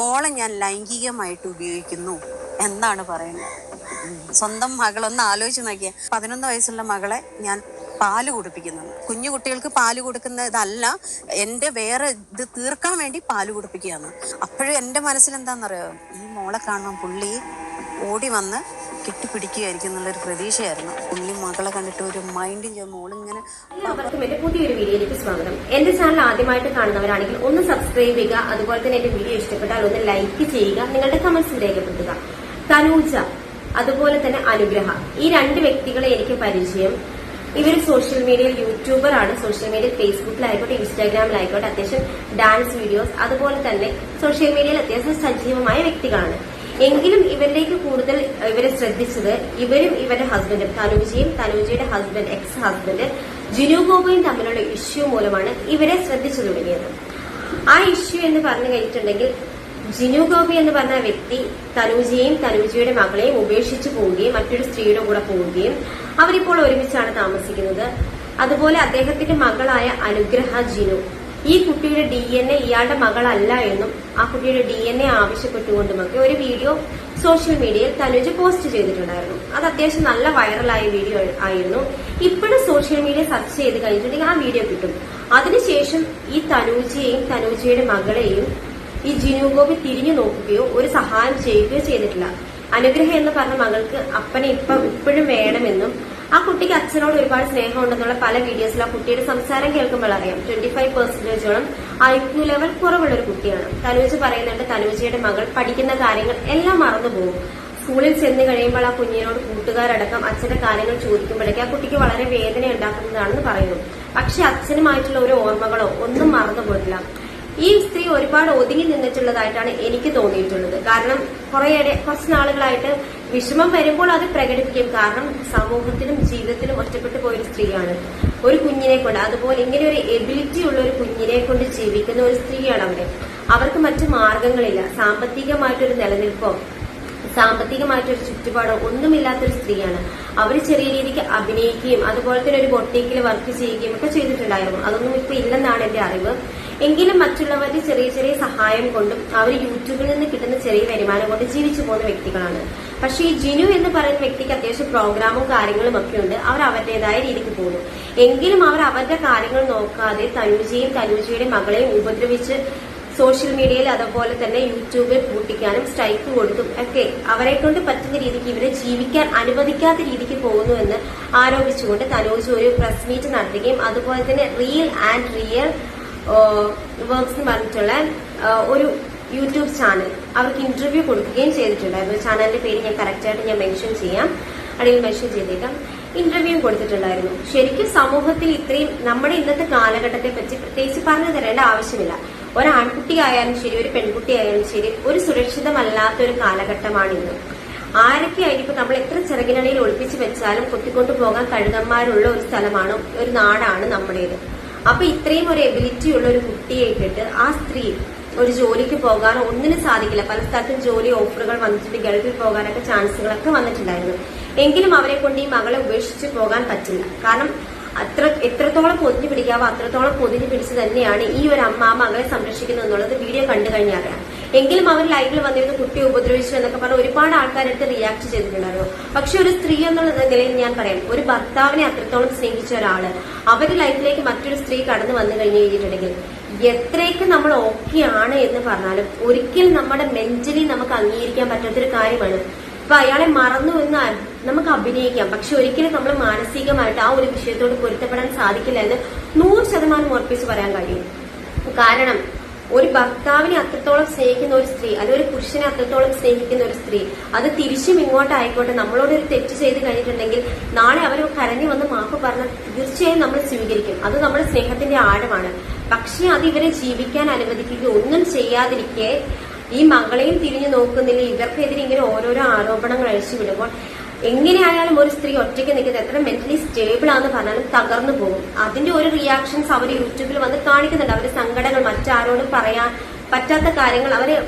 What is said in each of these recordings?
മോളെ ഞാൻ ലൈംഗികമായിട്ട് ഉപയോഗിക്കുന്നു എന്നാണ് പറയുന്നത്. സ്വന്തം മകളൊന്ന് ആലോചിച്ച് നോക്കിയ. പതിനൊന്ന് വയസ്സുള്ള മകളെ ഞാൻ പാൽ കുടിപ്പിക്കുന്നത് കുഞ്ഞു കുട്ടികൾക്ക് പാൽ കൊടുക്കുന്നതല്ല എന്റെ വേറെ ഇത് തീർക്കാൻ വേണ്ടി പാൽ കുടിപ്പിക്കുകയാണ്. അപ്പോഴും എന്റെ മനസ്സിൽ എന്താണെന്നറിയോ ഈ മോളെ കാണുമ്പോൾ പുള്ളി ഓടി വന്ന് കെട്ടിപ്പിടിക്കുകയായിരിക്കും എന്നുള്ളൊരു പ്രതീക്ഷയായിരുന്നു. ഉണ്ണി മകളെ കണ്ടിട്ട് ഒരു മൈൻഡും ചെയ്യുന്ന മോളിങ്ങനെ എന്റെ പുതിയൊരു വീഡിയോയിലേക്ക് സ്വാഗതം. എന്റെ ചാനൽ ആദ്യമായിട്ട് കാണുന്നവരാണെങ്കിൽ ഒന്ന് സബ്സ്ക്രൈബ് ചെയ്യുക അതുപോലെ തന്നെ എന്റെ വീഡിയോ ഇഷ്ടപ്പെട്ടാൽ ഒന്ന് ലൈക്ക് ചെയ്യുക നിങ്ങളുടെ കമന്റ്സ് രേഖപ്പെടുത്തുക. തനൂജ അതുപോലെ തന്നെ അനുഗ്രഹ. ഈ രണ്ട് വ്യക്തികളെ എനിക്ക് പരിചയം. ഇവർ സോഷ്യൽ മീഡിയയിൽ യൂട്യൂബർ ആണ്. സോഷ്യൽ മീഡിയയിൽ ഫേസ്ബുക്കിലായിക്കോട്ടെ ഇൻസ്റ്റാഗ്രാമിലായിക്കോട്ടെ അത്യാവശ്യം ഡാൻസ് വീഡിയോസ് അതുപോലെ തന്നെ സോഷ്യൽ മീഡിയയിൽ അത്യാവശ്യം സജീവമായ വ്യക്തികളാണ്. എങ്കിലും ഇവരിലേക്ക് കൂടുതൽ ഇവരെ ശ്രദ്ധിച്ചത് ഇവരും ഇവരുടെ ഹസ്ബൻഡും തനുജയും തനുജയുടെ ഹസ്ബൻഡ് എക്സ് ഹസ്ബൻഡ് ജിനു ഗോപയും തമ്മിലുള്ള ഇഷ്യൂ മൂലമാണ് ഇവരെ ശ്രദ്ധിച്ചു തുടങ്ങിയത്. ആ ഇഷ്യൂ എന്ന് പറഞ്ഞു കഴിഞ്ഞിട്ടുണ്ടെങ്കിൽ ജിനു ഗോപി എന്ന് പറഞ്ഞ വ്യക്തി തനൂജയെയും തനൂജയുടെ മകളെയും ഉപേക്ഷിച്ചു പോവുകയും മറ്റൊരു സ്ത്രീയുടെ കൂടെ പോവുകയും അവരിപ്പോൾ ഒരുമിച്ചാണ് താമസിക്കുന്നത്. അതുപോലെ അദ്ദേഹത്തിന്റെ മകളായ അനുഗ്രഹ ജിനു. ഈ കുട്ടിയുടെ ഡി എൻ എ ഇയാളുടെ മകളല്ല എന്നും ആ കുട്ടിയുടെ ഡി എൻ എ ആവശ്യപ്പെട്ടുകൊണ്ടുമൊക്കെ ഒരു വീഡിയോ സോഷ്യൽ മീഡിയയിൽ തനുജ് പോസ്റ്റ് ചെയ്തിട്ടുണ്ടായിരുന്നു. അത് അത്യാവശ്യം നല്ല വൈറലായ വീഡിയോ ആയിരുന്നു. ഇപ്പോഴും സോഷ്യൽ മീഡിയ സെർച്ച് ചെയ്ത് കഴിഞ്ഞിട്ടുണ്ടെങ്കിൽ ആ വീഡിയോ കിട്ടും. അതിനുശേഷം ഈ തനൂജയെയും തനൂജയുടെ മകളെയും ഈ ജിനു ഗോപി തിരിഞ്ഞു നോക്കുകയോ ഒരു സഹായം ചെയ്യുകയോ ചെയ്തിട്ടില്ല. അനുഗ്രഹം എന്ന് പറഞ്ഞ മകൾക്ക് അപ്പനെ ഇപ്പം ഇപ്പോഴും വേണമെന്നും ആ കുട്ടിക്ക് അച്ഛനോട് ഒരുപാട് സ്നേഹമുണ്ടെന്നുള്ള പല വീഡിയോസിൽ ആ കുട്ടിയുടെ സംസാരം കേൾക്കുമ്പോൾ അറിയാം. ട്വന്റി ഫൈവ് പെർസെന്റേജോളം ഐക്യു ലെവൽ കുറവുള്ള ഒരു കുട്ടിയാണ്. തനുജ് പറയുന്നുണ്ട് തനുജയുടെ മകൾ പഠിക്കുന്ന കാര്യങ്ങൾ എല്ലാം മറന്നു പോകും. സ്കൂളിൽ ചെന്ന് കഴിയുമ്പോൾ ആ കുഞ്ഞിനോട് കൂട്ടുകാരടക്കം അച്ഛന്റെ കാര്യങ്ങൾ ചോദിക്കുമ്പോഴേക്ക് ആ കുട്ടിക്ക് വളരെ വേദന ഉണ്ടാക്കുന്നതാണെന്ന് പറയുന്നു. പക്ഷെ അച്ഛനുമായിട്ടുള്ള ഒരു ഓർമ്മകളോ ഒന്നും മറന്നു പോയിട്ടില്ല ഈ സ്ത്രീ ഒരുപാട് ഒതുങ്ങി നിന്നിട്ടുള്ളതായിട്ടാണ് എനിക്ക് തോന്നിയിട്ടുള്ളത്. കാരണം കുറേയേറെ കുറച്ച് നാളുകളായിട്ട് വിഷമം വരുമ്പോൾ അത് പ്രകടിപ്പിക്കും. കാരണം സമൂഹത്തിലും ജീവിതത്തിലും ഒറ്റപ്പെട്ടു പോയൊരു സ്ത്രീയാണ്. ഒരു കുഞ്ഞിനെ കൊണ്ട് അതുപോലെ ഇങ്ങനെ ഒരു എബിലിറ്റി ഉള്ള ഒരു കുഞ്ഞിനെ കൊണ്ട് ജീവിക്കുന്ന ഒരു സ്ത്രീയാണ് അവിടെ അവർക്ക് മറ്റു മാർഗങ്ങളില്ല സാമ്പത്തികമായിട്ടൊരു നിലനിൽപ്പോ സാമ്പത്തികമായിട്ടൊരു ചുറ്റുപാടോ ഒന്നുമില്ലാത്തൊരു സ്ത്രീയാണ്. അവർ ചെറിയ രീതിക്ക് അഭിനയിക്കുകയും അതുപോലെ തന്നെ ഒരു ബൊട്ടീക്കിൽ വർക്ക് ചെയ്യുകയും ഒക്കെ ചെയ്തിട്ടുണ്ടായിരുന്നു. അതൊന്നും ഇപ്പൊ ഇല്ലെന്നാണ് എന്റെ അറിവ്. എങ്കിലും മറ്റുള്ളവരുടെ ചെറിയ ചെറിയ സഹായം കൊണ്ടും അവർ യൂട്യൂബിൽ നിന്ന് കിട്ടുന്ന ചെറിയ വരുമാനം കൊണ്ട് ജീവിച്ചു പോകുന്ന വ്യക്തികളാണ്. പക്ഷെ ഈ ജിനു എന്ന് പറയുന്ന വ്യക്തിക്ക് അത്യാവശ്യം പ്രോഗ്രാമും കാര്യങ്ങളും ഒക്കെ ഉണ്ട്. അവർ അവരുടേതായ രീതിക്ക് പോകുന്നു എങ്കിലും അവർ അവരുടെ കാര്യങ്ങൾ നോക്കാതെ തനുജയും തനുജയുടെ മകളെയും ഉപദ്രവിച്ച് സോഷ്യൽ മീഡിയയിൽ അതുപോലെ തന്നെ യൂട്യൂബിൽ പൂട്ടിക്കാനും സ്ട്രൈക്ക് കൊടുത്തും ഒക്കെ അവരെ കൊണ്ട് പറ്റുന്ന രീതിക്ക് ഇവരെ ജീവിക്കാൻ അനുവദിക്കാത്ത രീതിക്ക് പോകുന്നു എന്ന് ആരോപിച്ചുകൊണ്ട് തനോജ് ഒരു പ്രസ് മീറ്റ് നടത്തുകയും അതുപോലെ തന്നെ റിയൽ ആൻഡ് റിയൽ വർക്ക്സ് എന്ന് പറഞ്ഞിട്ടുള്ള ഒരു യൂട്യൂബ് ചാനൽ അവർക്ക് ഇന്റർവ്യൂ കൊടുക്കുകയും ചെയ്തിട്ടുണ്ടായിരുന്നു ചാനലിന്റെ പേര് ഞാൻ കറക്റ്റായിട്ട് ഞാൻ മെൻഷൻ ചെയ്യാം. അടിയിൽ മെൻഷൻ ചെയ്തേക്കാം. ഇന്റർവ്യൂ കൊടുത്തിട്ടുണ്ടായിരുന്നു. ശരിക്കും സമൂഹത്തിൽ ഇത്രയും നമ്മുടെ ഇന്നത്തെ കാലഘട്ടത്തെ പറ്റി പ്രത്യേകിച്ച് പറഞ്ഞു തരേണ്ട ആവശ്യമില്ല. ഒരു ആൺകുട്ടിയായാലും ശരി ഒരു പെൺകുട്ടി ആയാലും ശരി ഒരു സുരക്ഷിതമല്ലാത്ത ഒരു കാലഘട്ടമാണ് ഇന്ന് ആരൊക്കെയായിരിക്കും നമ്മൾ എത്ര ചിറകിനടിയിൽ ഒളിപ്പിച്ച് വെച്ചാലും കൊത്തിക്കൊണ്ടു പോകാൻ കഴുകന്മാരുള്ള ഒരു സ്ഥലമാണ് ഒരു നാടാണ് നമ്മുടേത്. അപ്പൊ ഇത്രയും ഒരു എബിലിറ്റി ഉള്ള ഒരു കുട്ടിയെ ഇട്ടിട്ട് ആ സ്ത്രീ ഒരു ജോലിക്ക് പോകാനോ ഒന്നിനും സാധിക്കില്ല. പല സ്ഥലത്തും ജോലി ഓഫറുകൾ വന്നിട്ട് ഗൾഫിൽ പോകാനൊക്കെ ചാൻസുകളൊക്കെ വന്നിട്ടുണ്ടായിരുന്നു. എങ്കിലും അവരെ കൊണ്ട് ഈ മകളെ ഉപേക്ഷിച്ച് പോകാൻ പറ്റില്ല. കാരണം അത്ര എത്രത്തോളം പൊതിഞ്ഞു പിടിക്കാവോ അത്രത്തോളം പൊതിഞ്ഞു പിടിച്ച് തന്നെയാണ് ഈ ഒരു അമ്മ മകളെ സംരക്ഷിക്കുന്നത് എന്നുള്ളത് വീഡിയോ കണ്ടു കഴിഞ്ഞാൽ അറിയാം. എങ്കിലും അവർ ലൈവിൽ വന്നിരുന്ന കുട്ടിയെ ഉപദ്രവിച്ചു എന്നൊക്കെ പറഞ്ഞ് ഒരുപാട് ആൾക്കാരെടുത്ത് റിയാക്ട് ചെയ്തിട്ടുണ്ടായിരുന്നു. പക്ഷെ ഒരു സ്ത്രീ എന്നുള്ള നിലയിൽ ഞാൻ പറയാം ഒരു ഭർത്താവിനെ അത്രത്തോളം സ്നേഹിച്ച ഒരാൾ അവർ ലൈഫിലേക്ക് മറ്റൊരു സ്ത്രീ കടന്നു വന്നു കഴിഞ്ഞു കഴിഞ്ഞിട്ടുണ്ടെങ്കിൽ എത്രയൊക്കെ നമ്മൾ ഓക്കെ ആണ് എന്ന് പറഞ്ഞാലും ഒരിക്കലും നമ്മുടെ മെന്റലി നമുക്ക് അംഗീകരിക്കാൻ പറ്റാത്തൊരു കാര്യമാണ്. ഇപ്പൊ അയാളെ മറന്നു എന്ന് നമുക്ക് അഭിനയിക്കാം. പക്ഷെ ഒരിക്കലും നമ്മൾ മാനസികമായിട്ട് ആ ഒരു വിഷയത്തോട് പൊരുത്തപ്പെടാൻ സാധിക്കില്ല എന്ന് നൂറ് ശതമാനം ഉറപ്പിച്ച് പറയാൻ കഴിയും. കാരണം ഒരു ഭർത്താവിനെ അത്രത്തോളം സ്നേഹിക്കുന്ന ഒരു സ്ത്രീ അല്ലെ ഒരു പുരുഷനെ അത്രത്തോളം സ്നേഹിക്കുന്ന ഒരു സ്ത്രീ അത് തിരിച്ചും ഇങ്ങോട്ടായിക്കോട്ടെ നമ്മളോട് ഒരു തെറ്റ് ചെയ്ത് കഴിഞ്ഞിട്ടുണ്ടെങ്കിൽ നാളെ അവർ കരഞ്ഞു വന്ന് മാപ്പ് പറഞ്ഞാൽ തീർച്ചയായും നമ്മൾ സ്വീകരിക്കും. അത് നമ്മുടെ സ്നേഹത്തിന്റെ ആഴമാണ്. പക്ഷേ അത് ഇവരെ ജീവിക്കാൻ അനുവദിക്കുക ഒന്നും ചെയ്യാതിരിക്കെ ഈ മകളെയും തിരിഞ്ഞു നോക്കുന്നില്ല ഇവർക്കെതിരെ ഇങ്ങനെ ഓരോരോ ആരോപണങ്ങൾ അഴിച്ചു വിടുമ്പോൾ എങ്ങനെയായാലും ഒരു സ്ത്രീ ഒറ്റയ്ക്ക് നിൽക്കുന്നത് എത്ര മെന്റലി സ്റ്റേബിൾ ആണെന്ന് പറഞ്ഞാലും തകർന്നു പോകും. അതിന്റെ ഒരു റിയാക്ഷൻസ് അവർ യൂട്യൂബിൽ വന്ന് കാണിക്കുന്നുണ്ട്. അവരുടെ സങ്കടങ്ങൾ മറ്റാരോടും പറയാൻ പറ്റാത്ത കാര്യങ്ങൾ അവർ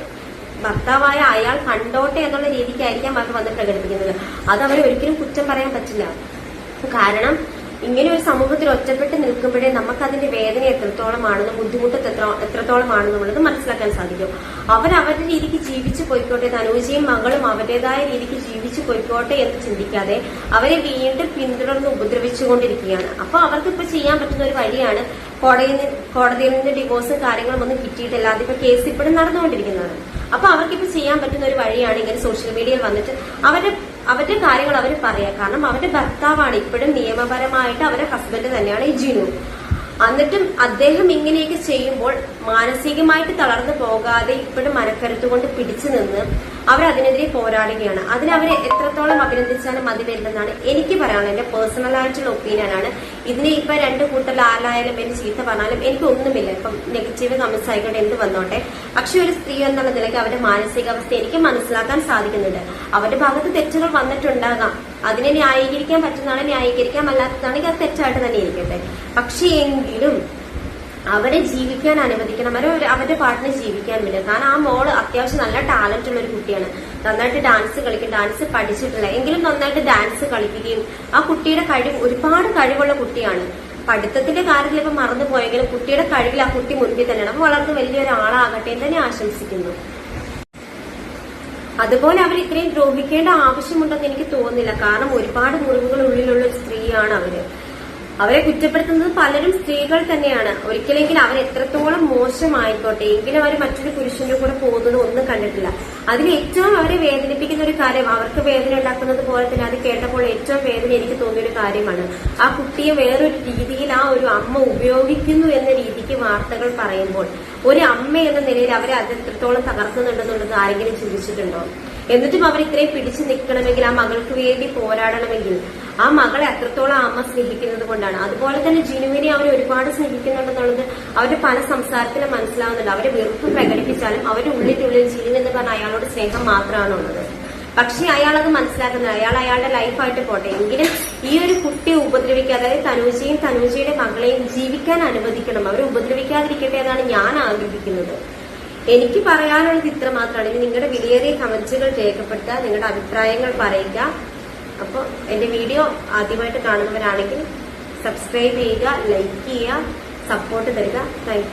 ഭർത്താവായ അയാൾ കണ്ടോട്ടെ എന്നുള്ള രീതിക്കായിരിക്കാം അവർ വന്ന് പ്രകടിപ്പിക്കുന്നത്. അത് അവരെ ഒരിക്കലും കുറ്റം പറയാൻ പറ്റില്ല. കാരണം ഇങ്ങനെ ഒരു സമൂഹത്തിൽ ഒറ്റപ്പെട്ട് നിൽക്കുമ്പോഴേ നമുക്ക് അതിന്റെ വേദന എത്രത്തോളമാണെന്നും ബുദ്ധിമുട്ട് എത്ര എത്രത്തോളമാണെന്നുള്ളത് മനസ്സിലാക്കാൻ സാധിക്കും. അവർ അവരുടെ രീതിക്ക് ജീവിച്ചു പോയിക്കോട്ടെ തനൂജയും മകളും അവരുടേതായ രീതിക്ക് ജീവിച്ചു പോയിക്കോട്ടെ എന്ന് ചിന്തിക്കാതെ അവരെ വീണ്ടും പിന്തുടർന്ന് ഉപദ്രവിച്ചുകൊണ്ടിരിക്കുകയാണ്. അപ്പൊ അവർക്ക് ഇപ്പൊ ചെയ്യാൻ പറ്റുന്ന ഒരു വഴിയാണ് കോടതിയിൽ കോടതിയിൽ നിന്ന് ഡിവോഴ്സും കാര്യങ്ങളും ഒന്നും കിട്ടിയിട്ടില്ല. അതിപ്പോ കേസ് ഇപ്പോഴും നടന്നുകൊണ്ടിരിക്കുന്നതാണ്. അപ്പൊ അവർക്കിപ്പോ ചെയ്യാൻ പറ്റുന്ന ഒരു വഴിയാണ് ഇങ്ങനെ സോഷ്യൽ മീഡിയയിൽ വന്നിട്ട് അവരുടെ അവരുടെ കാര്യങ്ങൾ അവർ പറയാം. കാരണം അവരുടെ ഭർത്താവാണ് ഇപ്പോഴും നിയമപരമായിട്ട് അവരുടെ ഹസ്ബൻഡ് തന്നെയാണ് ജിനു. എന്നിട്ടും അദ്ദേഹം ഇങ്ങനെയൊക്കെ ചെയ്യുമ്പോൾ മാനസികമായിട്ട് തളർന്നു പോകാതെ ഇപ്പോഴും മനക്കരുത്തുകൊണ്ട് പിടിച്ചു നിന്ന് അവർ അതിനെതിരെ പോരാടുകയാണ്. അതിന് അവരെ എത്രത്തോളം അഭിനന്ദിച്ചാലും മതി വരില്ലെന്നാണ് എനിക്ക് പറയാനുള്ള എന്റെ പേഴ്സണൽ ആയിട്ടുള്ള ഒപ്പീനിയൻ ആണ്. ഇതിനെ ഇപ്പൊ രണ്ട് കൂട്ടർ ആരായാലും എന്നെ ചീത്ത പറഞ്ഞാലും എനിക്ക് ഒന്നുമില്ല. ഇപ്പം നെഗറ്റീവ് കമന്റ്സ് ആയിക്കോട്ടെ എന്ത് വന്നോട്ടെ. പക്ഷെ ഒരു സ്ത്രീ എന്നുള്ള നിലയ്ക്ക് അവരുടെ മാനസികാവസ്ഥ എനിക്ക് മനസ്സിലാക്കാൻ സാധിക്കുന്നുണ്ട്. അവരുടെ ഭാഗത്ത് തെറ്റുകൾ വന്നിട്ടുണ്ടാകാം. അതിനെ ന്യായീകരിക്കാൻ പറ്റുന്നതാണ് ന്യായീകരിക്കാൻ അല്ലാത്തതാണെങ്കിൽ അത് തെറ്റായിട്ട് തന്നെ ഇരിക്കട്ടെ. പക്ഷേ എങ്കിലും അവരെ ജീവിക്കാൻ അനുവദിക്കണം. അവരെ അവരുടെ പാട്ടിനെ ജീവിക്കാൻ പറ്റും കാരണം ആ മോൾ അത്യാവശ്യം നല്ല ടാലന്റ് ഉള്ള ഒരു കുട്ടിയാണ്. നന്നായിട്ട് ഡാൻസ് കളിക്കും ഡാൻസ് പഠിച്ചിട്ടില്ല. എങ്കിലും നന്നായിട്ട് ഡാൻസ് കളിക്കുകയും ആ കുട്ടിയുടെ കഴിവ് ഒരുപാട് കഴിവുള്ള കുട്ടിയാണ്. പഠിത്തത്തിന്റെ കാര്യത്തിൽ ഇപ്പൊ മറന്നു പോയെങ്കിലും കുട്ടിയുടെ കഴിവിൽ ആ കുട്ടി മുൻപിൽ തന്നെയാണ്. അപ്പൊ വളർന്ന് വലിയൊരാളാകട്ടെ എന്ന് തന്നെ ആശംസിക്കുന്നു. അതുപോലെ അവർ ഇത്രയും ദ്രോഹിക്കേണ്ട ആവശ്യമുണ്ടെന്ന് എനിക്ക് തോന്നുന്നില്ല. കാരണം ഒരുപാട് മുറിവുകൾ ഉള്ളിലുള്ള സ്ത്രീയാണ് അവർ. അവരെ കുറ്റപ്പെടുത്തുന്നത് പലരും സ്ത്രീകൾ തന്നെയാണ്. ഒരിക്കലെങ്കിലും അവർ എത്രത്തോളം മോശമായിക്കോട്ടെ എങ്കിലും അവർ മറ്റൊരു പുരുഷന്റെ കൂടെ പോകുന്നത് ഒന്നും കണ്ടിട്ടില്ല. അതിൽ ഏറ്റവും അവരെ വേദനിപ്പിക്കുന്ന ഒരു കാര്യം അവർക്ക് വേദന ഉണ്ടാക്കുന്നത് പോലെ തന്നെ അത് കേട്ടപ്പോൾ ഏറ്റവും വേദന എനിക്ക് തോന്നിയ ഒരു കാര്യമാണ്. ആ കുട്ടിയെ വേറൊരു രീതിയിൽ ആ ഒരു അമ്മ ഉപയോഗിക്കുന്നു എന്ന രീതിക്ക് വാർത്തകൾ പറയുമ്പോൾ ഒരു അമ്മ എന്ന നിലയിൽ അവരെ അത് എത്രത്തോളം തകർക്കുന്നുണ്ടെന്നുള്ളത് ആരെങ്കിലും ചിന്തിച്ചിട്ടുണ്ടോ? എന്നിട്ടും അവർ ഇത്രയും പിടിച്ചു നിൽക്കണമെങ്കിൽ ആ മകൾക്ക് വേണ്ടി പോരാടണമെങ്കിൽ ആ മകളെ അത്രത്തോളം അമ്മ സ്നേഹിക്കുന്നത് കൊണ്ടാണ്. അതുപോലെ തന്നെ ജിനുവിനെ അവർ ഒരുപാട് സ്നേഹിക്കുന്നുണ്ടെന്നുള്ളത് അവരുടെ പല സംസാരത്തിലും മനസ്സിലാവുന്നുണ്ട്. അവരെ വെറുപ്പ് പ്രകടിപ്പിച്ചാലും അവരുടെ ഉള്ളിനുള്ളിൽ ജിനു എന്ന് പറഞ്ഞ അയാളോട് സ്നേഹം മാത്രമാണ് ഉള്ളത് പക്ഷെ അയാൾ അത് മനസ്സിലാക്കുന്നില്ല. അയാൾ അയാളുടെ ലൈഫായിട്ട് പോട്ടെ. എങ്കിലും ഈ ഒരു കുട്ടിയെ ഉപദ്രവിക്കാതെ അതായത് തനൂജയും തനൂജയുടെ മകളെയും ജീവിക്കാൻ അനുവദിക്കണം. അവരെ ഉപദ്രവിക്കാതിരിക്കട്ടെ എന്നാണ് ഞാൻ ആഗ്രഹിക്കുന്നത്. എനിക്ക് പറയാനുള്ളത് ഇത്ര മാത്രമാണ് ഇനി നിങ്ങളുടെ വിലയേറിയ കമന്റ്സുകൾ രേഖപ്പെടുത്തുക നിങ്ങളുടെ അഭിപ്രായങ്ങൾ പറയുക. അപ്പോൾ എന്റെ വീഡിയോ ആദ്യമായിട്ട് കാണുന്നവരാണെങ്കിൽ സബ്സ്ക്രൈബ് ചെയ്യുക ലൈക്ക് ചെയ്യുക സപ്പോർട്ട് തരിക. താങ്ക്